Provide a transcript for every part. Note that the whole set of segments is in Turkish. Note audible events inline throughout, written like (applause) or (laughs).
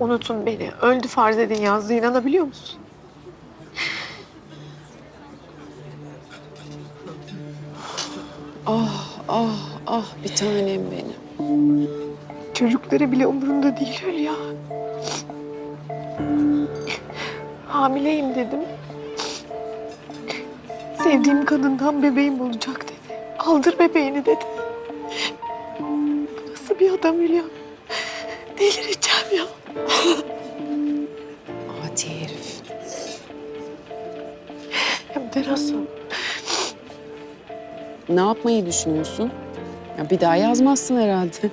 Unutun beni. Öldü farz edin yazdı. İnanabiliyor musun? Ah ah ah bir tanem benim. Çocukları bile umurunda değil Hülya. Hamileyim dedim. Sevdiğim kadından bebeğim olacak dedi. Aldır bebeğini dedi. Bu Nasıl bir adam Hülya? Delireceğim ya. Adi herif. Hem de nasıl? Ne yapmayı düşünüyorsun? Ya bir daha yazmazsın herhalde.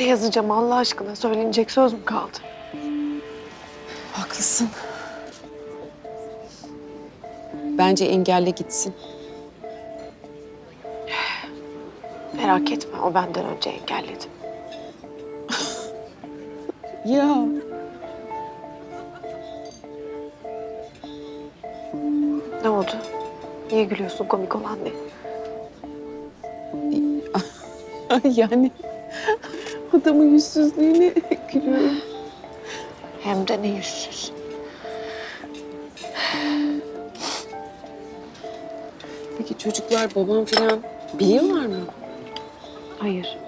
Ne yazacağım Allah aşkına? Söylenecek söz mü kaldı? Haklısın. Bence engelle gitsin. Merak etme o benden önce engelledi. Ya. Ne oldu? Niye gülüyorsun komik olan ne? (laughs) Yani adamın yüzsüzlüğüne gülüyorum. Hem de ne yüzsüz. Peki çocuklar babam falan biliyorlar mı? Hayır.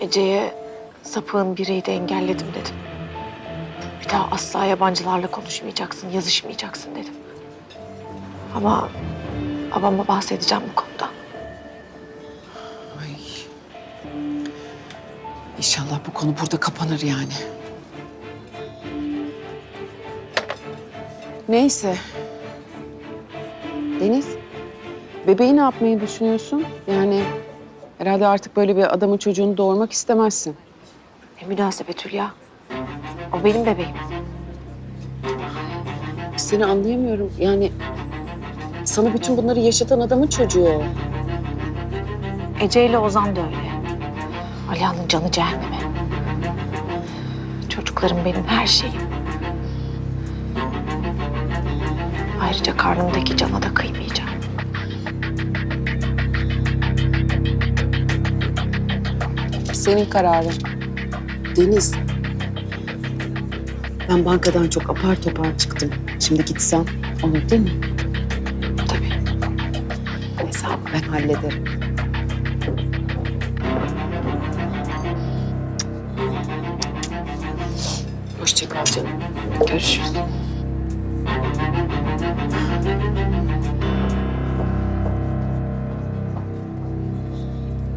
Ece'ye sapığın biriydi engelledim dedim. Daha asla yabancılarla konuşmayacaksın, yazışmayacaksın dedim. Ama babama bahsedeceğim bu konuda. Ay. İnşallah bu konu burada kapanır yani. Neyse. Deniz, bebeği ne yapmayı düşünüyorsun? Yani herhalde artık böyle bir adamın çocuğunu doğurmak istemezsin. Ne münasebet Hülya. O benim bebeğim. Seni anlayamıyorum. Yani sana bütün bunları yaşatan adamın çocuğu o. Ece ile Ozan da öyle. Alihan'ın canı cehenneme. Çocuklarım benim her şeyim. Ayrıca karnımdaki cana da kıymayacağım. Senin kararın. Deniz. Ben bankadan çok apar topar çıktım. Şimdi gitsem olur değil mi? Tabii. Hesabı ben hallederim. Hoşçakal canım. Görüşürüz.